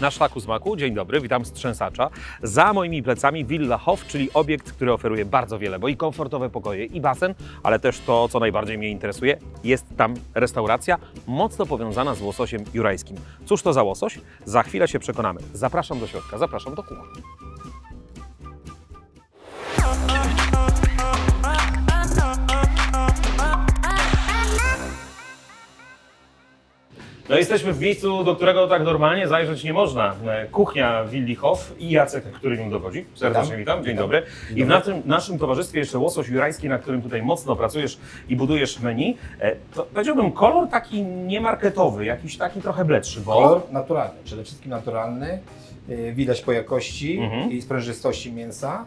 Na szlaku smaku, dzień dobry, witam z Trzęsacza. Za moimi plecami Villa Hof, czyli obiekt, który oferuje bardzo wiele, bo i komfortowe pokoje, i basen, ale też to, co najbardziej mnie interesuje, jest tam restauracja mocno powiązana z łososiem jurajskim. Cóż to za łosoś? Za chwilę się przekonamy. Zapraszam do środka, zapraszam do kuchni. No jesteśmy w miejscu, do którego tak normalnie zajrzeć nie można. E, Kuchnia Willi Hof i Jacek, który nim dowodzi. Serdecznie witam, dzień dobry. I w naszym, naszym towarzystwie jeszcze łosoś jurajski, na którym tutaj mocno pracujesz i budujesz menu. E, To powiedziałbym kolor taki niemarketowy, jakiś taki trochę bledszy, bo... Kolor naturalny, przede wszystkim naturalny. Yy, Widać po jakości Mhm. i sprężystości mięsa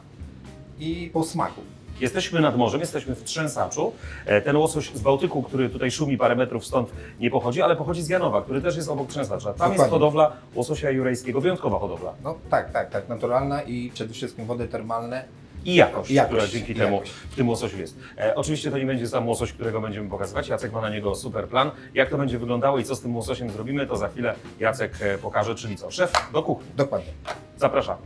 i po smaku. Jesteśmy nad morzem, jesteśmy w Trzęsaczu. E, Ten łosoś z Bałtyku, który tutaj szumi parę metrów stąd, nie pochodzi, ale pochodzi z Janowa, który też jest obok Trzęsacza. Tam jest Dokładnie. hodowla łososia jurajskiego, wyjątkowa hodowla. No tak, tak, tak, naturalna i przede wszystkim wody termalne. I jakość, jakość, która dzięki i temu jakość. w tym łososiu jest. E, oczywiście to nie będzie sam łosoś, którego będziemy pokazywać. Jacek ma na niego super plan. Jak to będzie wyglądało i co z tym łososiem zrobimy, to za chwilę Jacek e, pokaże, czyli co? Szef do kuchni. Dokładnie. Zapraszamy.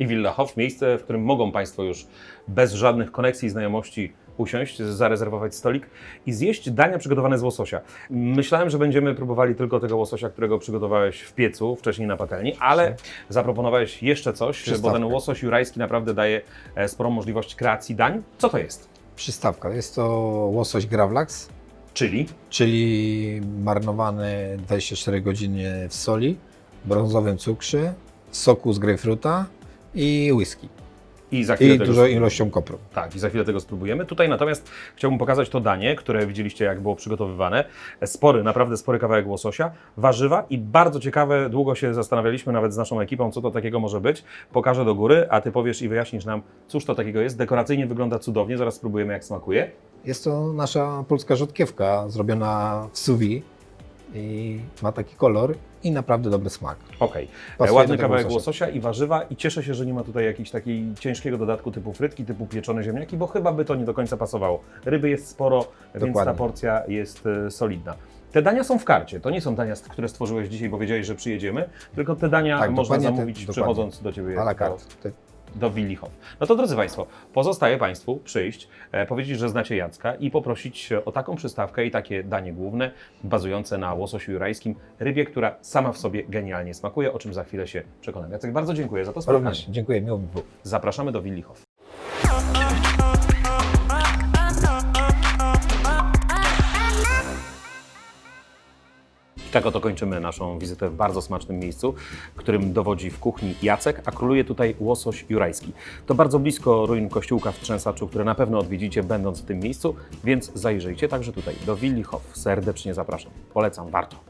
I Villa Hof, miejsce, w którym mogą Państwo już bez żadnych koneksji i znajomości usiąść, zarezerwować stolik i zjeść dania przygotowane z łososia. Myślałem, że będziemy próbowali tylko tego łososia, którego przygotowałeś w piecu, wcześniej na patelni, ale zaproponowałeś jeszcze coś, bo ten łosoś jurajski naprawdę daje e, sporą możliwość kreacji dań. Co to jest? Przystawka. Jest to łosoś gravlax, Czyli czyli marynowany 24 godziny w soli, brązowym cukrze, soku z grejpfruta i whisky. i za chwilę I dużą ilością kopru. Tak, i za chwilę tego spróbujemy. Tutaj natomiast chciałbym pokazać to danie, które widzieliście, jak było przygotowywane. Spory, naprawdę spory kawałek łososia, warzywa i bardzo ciekawe, długo się zastanawialiśmy nawet z naszą ekipą, co to takiego może być. Pokażę do góry, a Ty powiesz i wyjaśnisz nam, cóż to takiego jest. Dekoracyjnie wygląda cudownie, zaraz spróbujemy, jak smakuje. Jest to nasza polska rzodkiewka zrobiona w sous i ma taki kolor i naprawdę dobry smak. Okej, Pasuje ładny do tego kawałek łososia. łososia i warzywa i cieszę się, że nie ma tutaj jakiegoś takiego ciężkiego dodatku typu frytki, typu pieczone ziemniaki, bo chyba by to nie do końca pasowało. Ryby jest sporo, więc ta Dokładnie. porcja jest e, solidna. Te dania są w karcie. To nie są dania, które stworzyłeś dzisiaj, bo wiedziałeś, że przyjedziemy, tylko te dania Tak, można dokładnie te- zamówić dokładnie. przychodząc do Ciebie A la carte. Te- do Willi Hof. No to drodzy Państwo, pozostaje Państwu przyjść, e, powiedzieć, że znacie Jacka i poprosić o taką przystawkę i takie danie główne bazujące na łososiu jurajskim, rybie, która sama w sobie genialnie smakuje, o czym za chwilę się przekonam. Jacek, bardzo dziękuję za to spotkanie. Również dziękuję, miło mi było. Zapraszamy do Willi tak oto kończymy naszą wizytę w bardzo smacznym miejscu, którym dowodzi w kuchni Jacek, a króluje tutaj łosoś jurajski. To bardzo blisko ruin kościółka w Trzęsaczu, które na pewno odwiedzicie będąc w tym miejscu, więc zajrzyjcie także tutaj do Willi Hof. Serdecznie zapraszam. Polecam, warto.